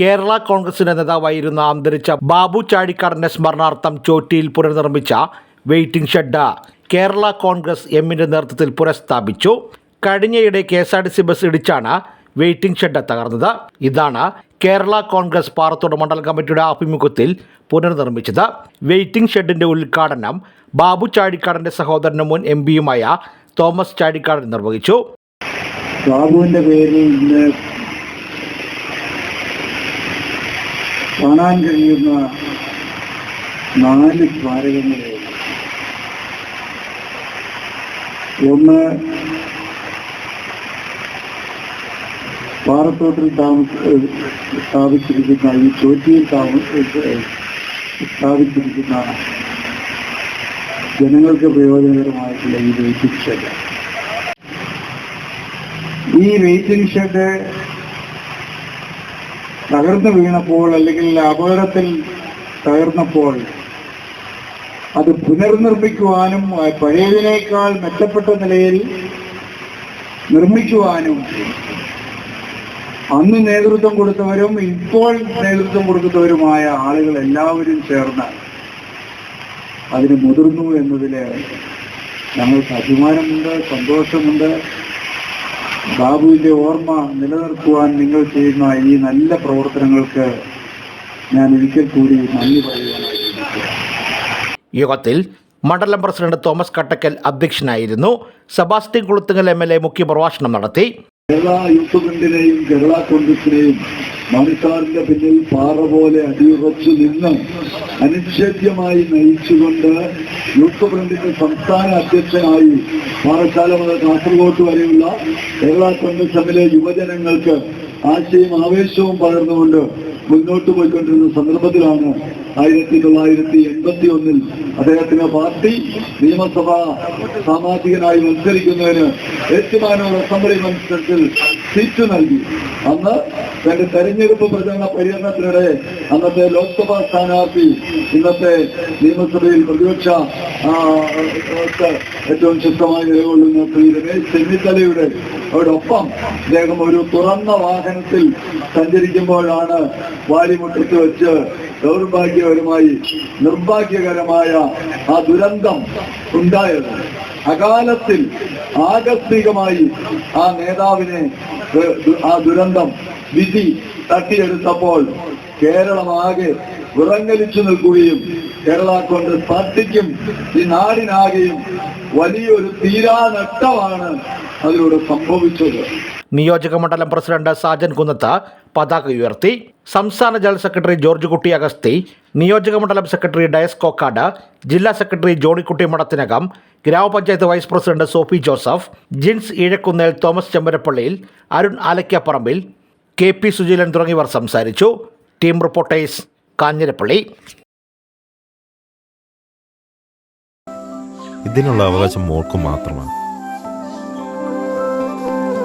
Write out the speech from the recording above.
കേരള കോൺഗ്രസിന്റെ നേതാവായിരുന്ന അന്തരിച്ച ബാബു ചാഴിക്കാടന്റെ സ്മരണാർത്ഥം ചോറ്റിയിൽ പുനർനിർമ്മിച്ച വെയിറ്റിംഗ് ഷെഡ് കേരള കോൺഗ്രസ് എമ്മിന്റെ നേതൃത്വത്തിൽ പുനഃസ്ഥാപിച്ചു. കഴിഞ്ഞയിടെ K S R T C bus ഇടിച്ചാണ് waiting shed തകർന്നത്. ഇതാണ് കേരള കോൺഗ്രസ് പാറത്തോട് മണ്ഡലം കമ്മിറ്റിയുടെ ആഭിമുഖ്യത്തിൽ പുനർനിർമ്മിച്ചത്. വെയിറ്റിംഗ് ഷെഡിന്റെ ഉദ്ഘാടനം ബാബു ചാഴിക്കാടന്റെ സഹോദരനും മുൻ എം പിയുമായ തോമസ് ചാഴിക്കാടൻ നിർവഹിച്ചു. ബാബുവിന്റെ പേരിൽ കാണാൻ കഴിയുന്ന നാല് സ്മാരകങ്ങളെ ഒന്ന് പാറത്തോട്ടിൽ താമസ സ്ഥാപിച്ചിരിക്കുന്ന ഈ ചോറ്റിയിൽ താമസ സ്ഥാപിച്ചിരിക്കുന്ന ജനങ്ങൾക്ക് പ്രയോജനകരമായിട്ടുള്ള ഈ വെയിറ്റിംഗ് ഷെഡ് ഈ വെയിറ്റിംഗ് ഷെഡ് തകർന്നു വീണപ്പോൾ അല്ലെങ്കിൽ അപകടത്തിൽ തകർന്നപ്പോൾ അത് പുനർനിർമ്മിക്കുവാനും പഴയതിനേക്കാൾ മെച്ചപ്പെട്ട നിലയിൽ നിർമ്മിക്കുവാനും അന്ന് നേതൃത്വം കൊടുത്തവരും ഇപ്പോൾ നേതൃത്വം കൊടുക്കുന്നവരുമായ ആളുകൾ എല്ലാവരും ചേർന്ന് അതിന് മുതിർന്നു എന്നതിൽ ഞങ്ങൾക്ക് അഭിമാനമുണ്ട് സന്തോഷമുണ്ട്. ബാബുവിന്റെ ഓർമ്മ നിലനിർത്തുവാൻ നിങ്ങൾ ചെയ്യുന്ന ഈ നല്ല പ്രവർത്തനങ്ങൾക്ക് ഞാൻ ഒരിക്കൽ കൂടി നന്ദി പറയുവാനായി യോഗത്തിൽ മണ്ഡലം പ്രസിഡന്റ് തോമസ് കട്ടക്കൽ അധ്യക്ഷനായിരുന്നു. Sebastian Kulathungal M L A മുഖ്യപ്രഭാഷണം നടത്തി. കേരള യൂത്ത് ഫ്രണ്ടിനെയും കേരള കോൺഗ്രസിനെയും മണിക്കാറിന്റെ പിന്നിൽ പാറ പോലെ അടിയുറച്ചു നിന്ന് അനിശ്ചയമായി നയിച്ചുകൊണ്ട് യൂത്ത് ഫ്രണ്ടിന്റെ സംസ്ഥാന അധ്യക്ഷനായി പാറശാല മുതൽ കാസർഗോട്ട് വരെയുള്ള കേരള കോൺഗ്രസ് എമ്മിലെ യുവജനങ്ങൾക്ക് ആശയും ആവേശവും പകർന്നുകൊണ്ട് മുന്നോട്ട് പോയിക്കൊണ്ടിരുന്ന സന്ദർഭത്തിലാണ് ആയിരത്തി തൊള്ളായിരത്തി എൺപത്തി ഒന്നിൽ അദ്ദേഹത്തിന് പാർട്ടി നിയമസഭ സാമാജികനായി മത്സരിക്കുന്നതിന് ഏറ്റുമാനൂർ അസംബ്ലി മത്സരത്തിൽ സീറ്റ് നൽകി. അന്ന് തന്റെ തെരഞ്ഞെടുപ്പ് പ്രചരണ പര്യടനത്തിനിടെ അന്നത്തെ ലോക്സഭാ സ്ഥാനാർത്ഥി ഇന്നത്തെ നിയമസഭയിൽ പ്രതിപക്ഷ ഏറ്റവും ശക്തമായി നിലകൊള്ളുന്ന ശ്രീ രമേശ് ചെന്നിത്തലയുടെ അവരോടൊപ്പം അദ്ദേഹം ഒരു തുറന്ന വാഹനത്തിൽ സഞ്ചരിക്കുമ്പോഴാണ് വാരിമുട്ടത്ത് വെച്ച് ദൗർഭാഗ്യകരമായി നിർഭാഗ്യകരമായ ആ ദുരന്തം ഉണ്ടായത്. അകാലത്തിൽ ആകസ്മികമായി ആ നേതാവിനെ ആ ദുരന്തം വിധി തട്ടിയെടുത്തപ്പോൾ കേരളമാകെ വിറങ്ങലിച്ചു നിൽക്കുകയും കേരള കോൺഗ്രസ് പാർട്ടിക്കും ഈ നാടിനാകെയും വലിയൊരു തീരാ നഷ്ടമാണ് അതിലൂടെ സംഭവിച്ചത്. നിയോജക മണ്ഡലം പ്രസിഡന്റ് സാജൻ കുന്നത്ത് പതാക ഉയർത്തി സംസ്ഥാന ജനറൽ സെക്രട്ടറി ജോർജ് കുട്ടി അഗസ്തി നിയോജക മണ്ഡലം സെക്രട്ടറി ഡയസ് കോക്കാട് ജില്ലാ സെക്രട്ടറി ജോണിക്കുട്ടി മടത്തിനകം ഗ്രാമപഞ്ചായത്ത് vice president Sophy Joseph Jins Eezhakkunnel Thomas Chembarappalliyil Arun Alakkaparambil K P Sujeelan തുടങ്ങിയവർ സംസാരിച്ചു. Team reporters Kanjirappally. ഇതിനുള്ള അവകാശം മോൾക്ക് മാത്രമാണ്.